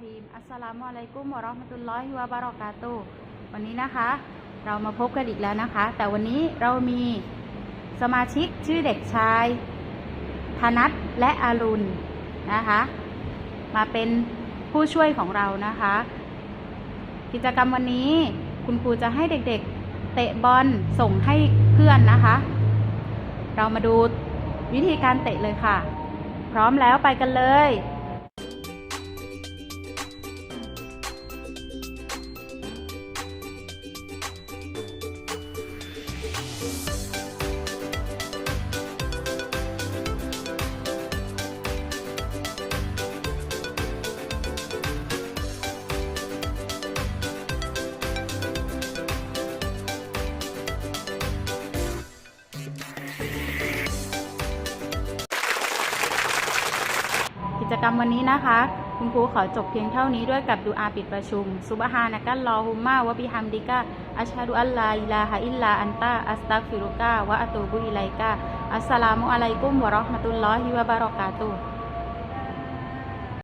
ทีมอัสลามุอะลัยกุมวะราะห์มะตุลลอฮิวะบารอกาตุวันนี้นะคะ เรามาพบกันอีกแล้วนะคะ แต่วันนี้เรามีสมาชิกชื่อเด็กชายธนัทและอารุณนะคะ มาเป็นผู้ช่วยของเรานะคะ กิจกรรมวันนี้คุณครูจะให้เด็กๆ เตะบอลส่งให้เพื่อนนะคะ เรามาดูวิธีการเตะเลยค่ะ พร้อมแล้วไปกันเลย กิจกรรมวันนี้นะคะ คุณครูขอจบเพียงเท่านี้ด้วยกับดูอาปิดประชุมซุบฮานะกัลลอฮุมมาวะบิฮัมดิกะอัชฮะดุอัลลาอิลาฮะอิลลาอันตาอัสตักฟิรุกะวะอะตูบุอิไลกะอัสสลามุอะลัยกุมวะเราะห์มะตุลลอฮิวะบารอกาตุฮ์